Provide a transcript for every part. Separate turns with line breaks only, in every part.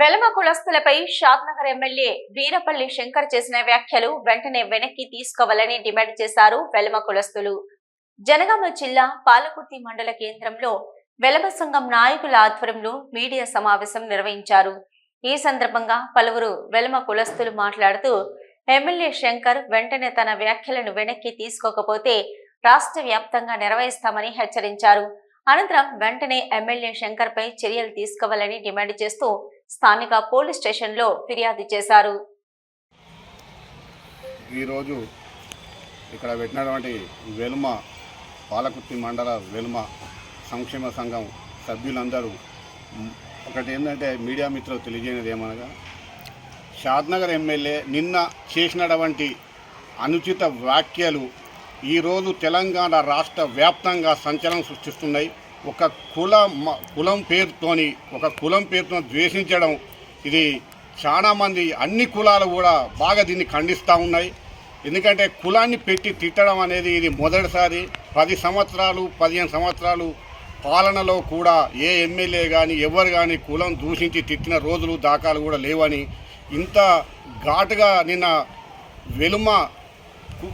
వెలమ కులస్తులపై షాద్నగర్ ఎమ్మెల్యే వీరపల్లి శంకర్ చేసిన వ్యాఖ్యలు వెంటనే వెనక్కి తీసుకోవాలని డిమాండ్ చేశారు వెలమ కులస్తులు. జనగామ జిల్లా పాలకుర్తి మండల కేంద్రంలో వెలమ సంఘం నాయకుల ఆధ్వర్యంలో మీడియా సమావేశం నిర్వహించారు. ఈ సందర్భంగా పలువురు వెలమ కులస్తులు మాట్లాడుతూ ఎమ్మెల్యే శంకర్ వెంటనే తన వ్యాఖ్యలను వెనక్కి తీసుకోకపోతే రాష్ట్ర వ్యాప్తంగా నిర్వహిస్తామని హెచ్చరించారు. అనంతరం వెంటనే ఎమ్మెల్యే శంకర్ పై చర్యలు తీసుకోవాలని డిమాండ్ చేస్తూ స్థానిక పోలీస్ స్టేషన్లో ఫిర్యాదు చేశారు.
ఈరోజు ఇక్కడ పెట్టినటువంటి వెలుమ పాలకుర్తి మండల వెలుమ సంక్షేమ సంఘం సభ్యులందరూ ఒకటి ఏంటంటే మీడియా మిత్రులు తెలియజేయనిది ఏమనగా షాద్నగర్ ఎమ్మెల్యే నిన్న చేసినటువంటి అనుచిత వ్యాఖ్యలు ఈరోజు తెలంగాణ రాష్ట్ర వ్యాప్తంగా సంచలనం సృష్టిస్తున్నాయి. ఒక కుల కులం పేరుతోని ఒక కులం పేరుతో ద్వేషించడం ఇది చాలామంది అన్ని కులాలు కూడా బాగా దీన్ని ఖండిస్తూ ఉన్నాయి. ఎందుకంటే కులాన్ని పెట్టి తిట్టడం అనేది ఇది మొదటిసారి. పది సంవత్సరాలు పదిహేను సంవత్సరాలు పాలనలో కూడా ఏ ఎమ్మెల్యే కానీ ఎవరు కానీ కులం దూషించి తిట్టిన రోజులు దాఖలు కూడా లేవని ఇంత ఘాటుగా నిన్న వెలుమ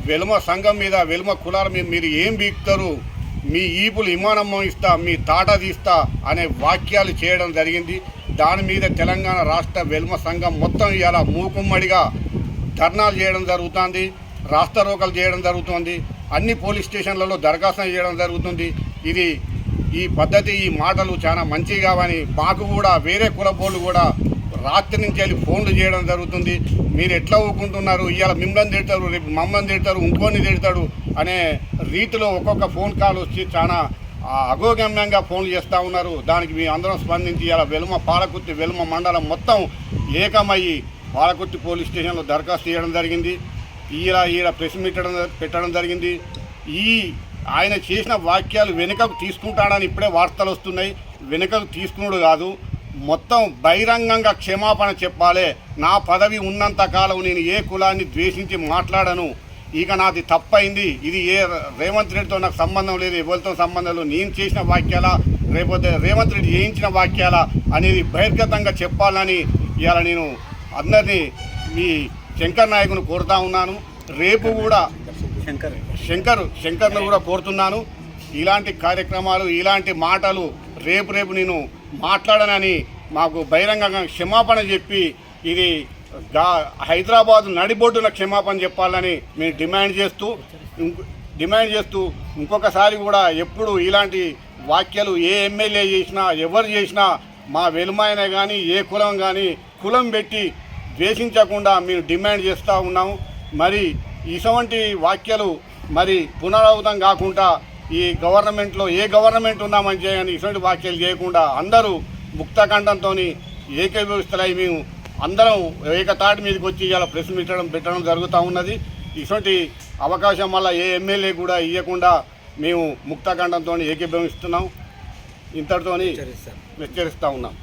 వెలుమ సంఘం మీద వెలుమ కులాల మీద మీరు ఏం బీక్తారు? మీ ఈపులు విమానమ్మ ఇస్తా మీ తాట తీస్తా అనే వాక్యాలు చేయడం జరిగింది. దాని మీద తెలంగాణ రాష్ట్ర వెల్మ సంఘం మొత్తం ఇలా మూకుమ్మడిగా ధర్నాలు చేయడం జరుగుతుంది రాస్తారోకలు చేయడం జరుగుతుంది అన్ని పోలీస్ స్టేషన్లలో దరఖాస్తు చేయడం జరుగుతుంది. ఇది ఈ పద్ధతి ఈ మాటలు చాలా మంచివి కావని మాకు కూడా వేరే కులపోళ్ళు కూడా రాత్రి నుంచి వెళ్ళి ఫోన్లు చేయడం జరుగుతుంది. మీరు ఎట్లా ఊకుంటున్నారు? ఇవాళ మిమ్మల్ని తిడతారు రేపు మమ్మల్ని తిడతారు ఇంకోని తిడతాడు అనే రీతిలో ఒక్కొక్క ఫోన్ కాల్ వచ్చి చాలా అగోగమ్యంగా ఫోన్లు చేస్తూ ఉన్నారు. దానికి మీ అందరం స్పందించి ఇలా వెలుమ పాలకుర్తి వెలుమ మండలం మొత్తం ఏకమయ్యి పాలకుర్తి పోలీస్ స్టేషన్లో దరఖాస్తు చేయడం జరిగింది. ఈడ ఈడ ప్రెస్ మీటడం పెట్టడం పెట్టడం జరిగింది. ఈ ఆయన చేసిన వాక్యాలు వెనుకకు తీసుకుంటాడని ఇప్పుడే వార్తలు వస్తున్నాయి. వెనుకకు తీసుకున్నాడు కాదు మొత్తం బహిరంగంగా క్షమాపణ చెప్పాలి. నా పదవి ఉన్నంత కాలం నేను ఏ కులాన్ని ద్వేషించి మాట్లాడను. ఇక నాది తప్పైంది. ఇది ఏ రేవంత్ రెడ్డితో నాకు సంబంధం లేదు ఎవరితో సంబంధం లేదు. నేను చేసిన వాక్యాలా లేకపోతే రేవంత్ రెడ్డి చేయించిన వాక్యాలా అనేది బహిర్గతంగా చెప్పాలని ఇవాళ నేను అందరినీ మీ శంకర్ నాయకుని కోరుతా ఉన్నాను. రేపు కూడా
శంకర్.
శంకర్ శంకర్ను కూడా కోరుతున్నాను. ఇలాంటి కార్యక్రమాలు ఇలాంటి మాటలు రేపు రేపు నేను మాట్లాడనని మాకు బహిరంగంగా క్షమాపణ చెప్పి ఇది గా హైదరాబాద్ నడిబొడ్డున క్షమాపణ చెప్పాలని మేము డిమాండ్ చేస్తూ డిమాండ్ చేస్తూ ఇంకొకసారి కూడా ఎప్పుడు ఇలాంటి వాక్యాలు ఏ ఎమ్మెల్యే చేసినా ఎవరు చేసినా మా వెలుమాయన కానీ ఏ కులం కానీ కులం పెట్టి ద్వేషించకుండా మేము డిమాండ్ చేస్తూ ఉన్నాము. మరి ఇటువంటి వాక్యాలు మరి పునరావృతం కాకుండా ఈ గవర్నమెంట్లో ఏ గవర్నమెంట్ ఉన్నామని చేయని ఇటువంటి వాక్యాలు చేయకుండా అందరూ ముక్తఖండంతో ఏకీభవిస్తలై మేము అందరం ఏకతాటి మీదకి వచ్చి ఇలా ప్రెస్ మీటడం పెట్టడం జరుగుతూ ఉన్నది. ఇటువంటి అవకాశం వల్ల ఏ ఎమ్మెల్యే కూడా ఇవ్వకుండా మేము ముక్తఖండంతో ఏకీభవిస్తున్నాం.
హెచ్చరిస్తాను
హెచ్చరిస్తూ ఉన్నాం.